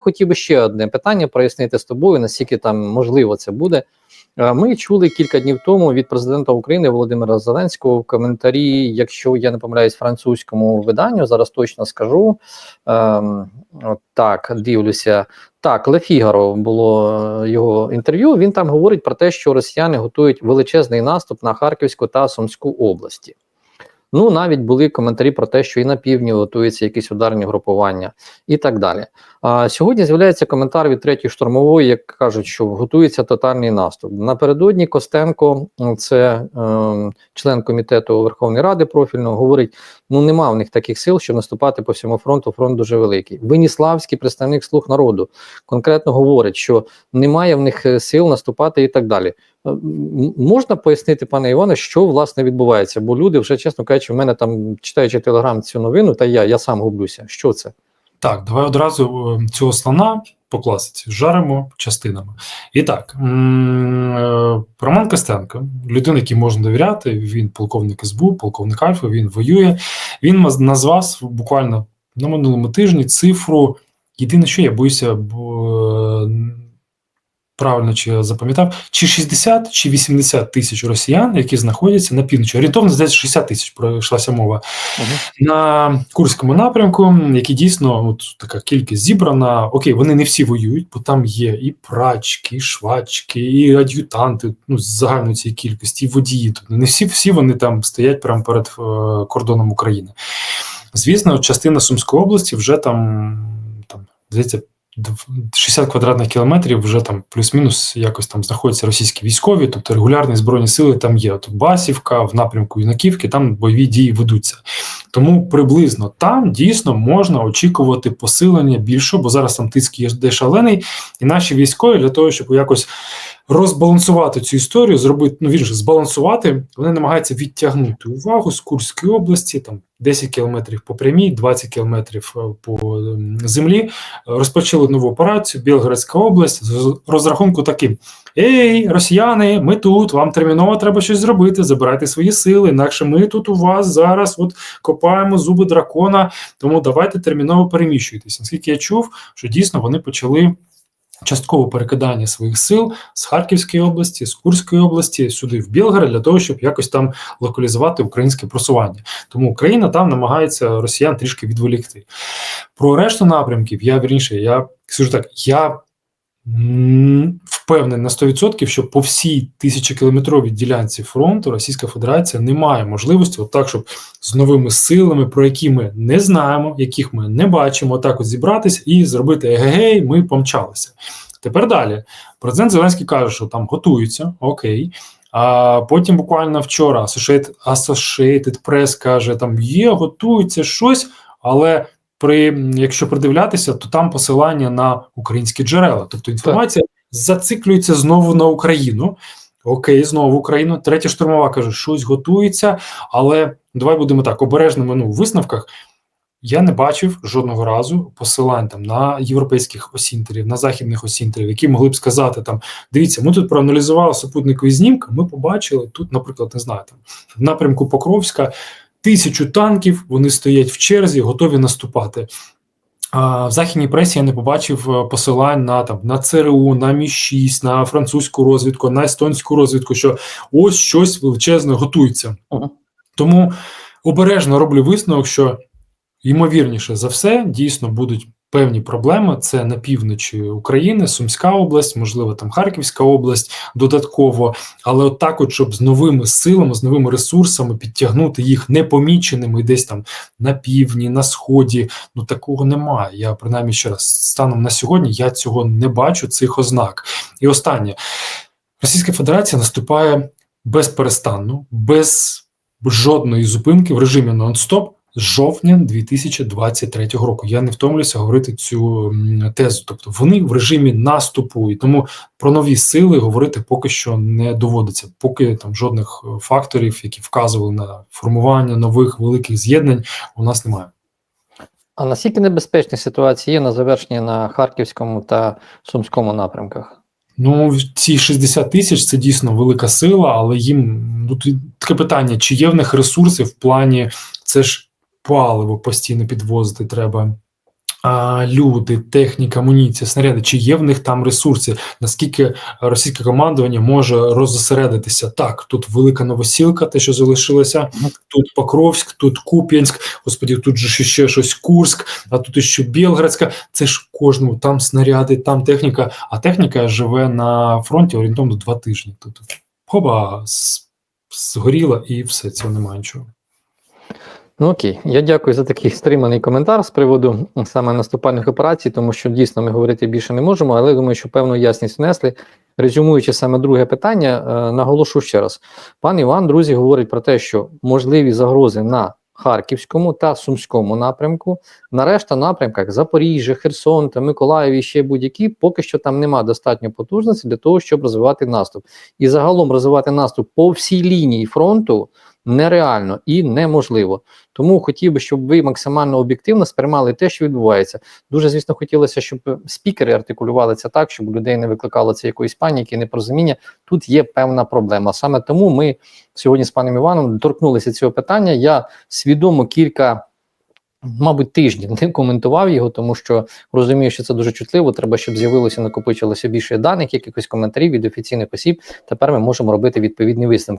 хотів би ще одне питання прояснити з тобою, наскільки там можливо це буде. Е, Ми чули кілька днів тому від президента України Володимира Зеленського в коментарі, якщо я не помиляюсь, французькому виданню, зараз точно скажу. Ем, от так, дивлюся. Так, Ле Фігаро було е, його інтерв'ю. Він там говорить про те, що росіяни готують величезний наступ на Харківську та Сумську області. Ну, навіть були коментарі про те, що і на півдні готуються якісь ударні групування, і так далі. А сьогодні з'являється коментар від третьої штурмової, як кажуть, що готується тотальний наступ. Напередодні Костенко, це е, член комітету Верховної Ради профільного, говорить: ну нема в них таких сил, щоб наступати по всьому фронту. Фронт дуже великий. Веніславський представник слуг народу конкретно говорить, що немає в них е, сил наступати і так далі. Можна пояснити, пане Іване, що власне відбувається? Бо люди вже чесно кажучи, в мене там читаючи телеграм цю новину, та я, я сам гублюся. Що це? Так, давай одразу е, цього слона по класиці жаримо частинами. І так, е, Роман Костенко, людина, якій можна довіряти, він полковник СБУ, полковник Альфа, він воює. Він назвав буквально на минулому тижні цифру. Єдине, що я боюся, бо, е, правильно чи я запам'ятав, чи 60, чи 80 тисяч росіян, які знаходяться на півночі. Орієнтовно, здається, 60 тисяч пройшлася мова на Курському напрямку, які дійсно от така кількість зібрана. Окей, вони не всі воюють, бо там є і прачки, і швачки, і ад'ютанти. Ну з загальної цієї кількості, і водії. Тобто не всі всі вони там стоять прямо перед е, кордоном України. Звісно, частина Сумської області вже там, там здається. Дв- 60 квадратних кілометрів вже там плюс-мінус якось там знаходяться російські військові, тобто регулярні збройні сили там є. От Басівка, в напрямку Юнаківки, там бойові дії ведуться. Тому приблизно там дійсно можна очікувати посилення більшого, бо зараз там тиск є де шалений, і наші військові для того, щоб якось розбалансувати цю історію, зробити ну вірніше, збалансувати, вони намагаються відтягнути увагу з Курської області, там 10 кілометрів по прямій, 20 кілометрів е, по ем, землі. Розпочали нову операцію. Білгородська область з розрахунку таким: Ей, росіяни, ми тут, вам терміново треба щось зробити, забирайте свої сили, інакше ми тут у вас зараз от копаємо зуби дракона, тому давайте терміново переміщуйтесь. Наскільки я чув, що дійсно вони почали. Часткове перекидання своїх сил з Харківської області, з Курської області сюди в Білгород для того, щоб якось там локалізувати українське просування. Тому Україна там намагається росіян трішки відволікти. Про решту напрямків я вірніше, я скажу так, я впевнений на 100%, що по всій тисячокілометровій ділянці фронту Російська Федерація не має можливості, отак, щоб з новими силами, про які ми не знаємо, яких ми не бачимо, отак от зібратись і зробити егегей, ми помчалися. Тепер далі. Президент Зеленський каже, що там готуються, окей. А потім буквально вчора Associated Press каже, там є, готується щось, але при якщо придивлятися, то там посилання на українські джерела. Тобто інформація зациклюється знову на Україну. Окей, знову Україну. Третя штурмова каже, щось готується, але давай будемо так обережними ну, у висновках. Я не бачив жодного разу посилань там на європейських осінтерів, на західних осінтерів, які могли б сказати там: дивіться, ми тут проаналізували супутникові знімки. Ми побачили тут, наприклад, не знаю, там в напрямку Покровська тисячу танків. Вони стоять в черзі, готові наступати. В західній пресі я не побачив е, посилань на там на ЦРУ, на Мі 6 на французьку розвідку, на естонську розвідку, що ось щось величезне готується. Тому обережно роблю висновок, що ймовірніше за все дійсно будуть певні проблеми. Це на півночі України, Сумська область, можливо, там Харківська область додатково. Але от так, от, щоб з новими силами, з новими ресурсами підтягнути їх непоміченими десь там на півдні, на сході. Ну такого немає. Я принаймні ще раз станом на сьогодні я цього не бачу, цих ознак. І останнє Російська Федерація наступає безперестанно, без жодної зупинки в режимі нон-стоп з жовтня 2023 року. Я не втомлюся говорити цю тезу. Тобто вони в режимі наступу, і тому про нові сили говорити поки що не доводиться, поки там жодних е, факторів, які вказували на формування нових великих з'єднань, у нас немає. А наскільки небезпечні ситуації є на завершенні на Харківському та Сумському напрямках? Ну, ці 60 тисяч це дійсно велика сила, але їм ну, тут таке питання: чи є в них ресурси в плані це ж паливо постійно підвозити треба. а, люди, техніка, амуніція, снаряди, чи є в них там ресурси, наскільки російське командування може розосередитися. Так, тут велика новосілка, те, що залишилося, тут Покровськ, тут Куп'янськ, господі, тут же ще- щось Курськ, а тут ще Білградська. Це ж кожному там снаряди, там техніка, а техніка живе на фронті орієнтовно два тижні. Тут хоба згоріла і все, цього немає нічого. Ну окей, я дякую за такий стриманий коментар з приводу саме наступальних операцій, тому що дійсно ми говорити більше не можемо, але думаю, що певну ясність внесли. Резюмуючи саме друге питання, е, наголошу ще раз. Пан Іван, друзі, говорить про те, що можливі загрози на Харківському та Сумському напрямку, на решта напрямках Запоріжжя, Херсон та Миколаїв і ще будь-які, поки що там нема достатньо потужності для того, щоб розвивати наступ. І загалом розвивати наступ по всій лінії фронту нереально і неможливо. Тому хотів би, щоб ви максимально об'єктивно сприймали те, що відбувається. Дуже звісно, хотілося, щоб спікери артикулювали це так, щоб людей не викликало це якоїсь паніки, непорозуміння. Тут є певна проблема. Саме тому ми сьогодні з паном Іваном торкнулися цього питання. Я свідомо кілька. Мабуть, тиждень не коментував його, тому що розумію, що це дуже чутливо. Треба, щоб з'явилося, накопичилося більше даних, якихось коментарів від офіційних осіб. Тепер ми можемо робити відповідні висновки.